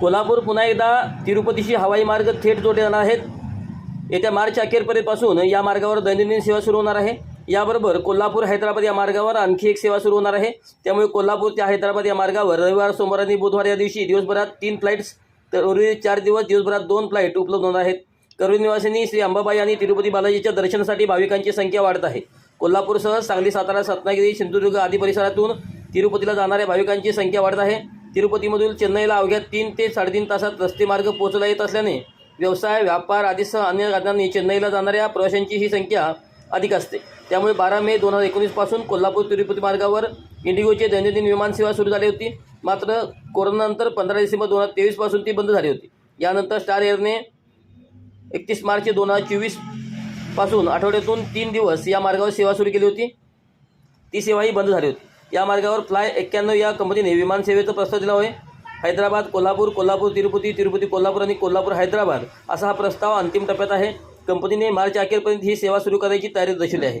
कोल्हापूर पुन्हा एकदा तिरुपतीशी हवाई मार्ग थेट जोडले जाणार आहेत. येत्या मार्च अखेरपर्यंतपासून या मार्गावर दैनंदिन सेवा सुरू होणार आहे. याबरोबर कोल्हापूर हैदराबाद या मार्गावर आणखी एक सेवा सुरू होणार आहे. त्यामुळे कोल्हापूर ते हैदराबाद या मार्गावर रविवार सोमवार आणि बुधवार या दिवशी दिवसभरात तीन फ्लाईट्स तर उर्वरित चार दिवस दिवसभरात दोन फ्लाईट उपलब्ध होणार आहेत. करवीर निवासिनी श्री अंबाबाई आणि तिरुपती बालाजीच्या दर्शनासाठी भाविकांची संख्या वाढत आहे. कोल्हापूरसह सांगली सातारा रत्नागिरी सिंधुदुर्ग आदी परिसरातून तिरुपतीला जाणाऱ्या भाविकांची संख्या वाढत आहे. तिरुपतीमधून चेन्नईला अवघ्या तीन ते साडेतीन तासात रस्ते मार्ग पोहोचला येत असल्याने व्यवसाय व्यापार आदीसह अन्य कारणांनी चेन्नईला जाणाऱ्या प्रवाशांची ही संख्या अधिक असते. त्यामुळे बारा मे दोन हजार एकोणीसपासून कोल्हापूर तिरुपती मार्गावर इंडिगोची दैनंदिन विमानसेवा सुरू झाली होती. मात्र कोरोनानंतर पंधरा डिसेंबर दोन हजार तेवीसपासून ती बंद झाली होती. यानंतर स्टार एअरने एकतीस मार्च दोन हजार चोवीसपासून आठवड्यातून तीन दिवस या मार्गावर सेवा सुरू केली होती. ती सेवाही बंद झाली होती. या मार्गावर फ्लाय एक्क्याण्णव या कंपनीने विमानसेवेचा प्रस्ताव दिला होय. हैदराबाद कोल्हापूर कोल्हापूर तिरुपती तिरुपती कोल्हापूर आणि कोल्हापूर हैदराबाद असा हा प्रस्ताव अंतिम टप्प्यात आहे. कंपनीने मार्च अखेरपर्यंत ही सेवा सुरू करायची तयारी दर्शवली आहे.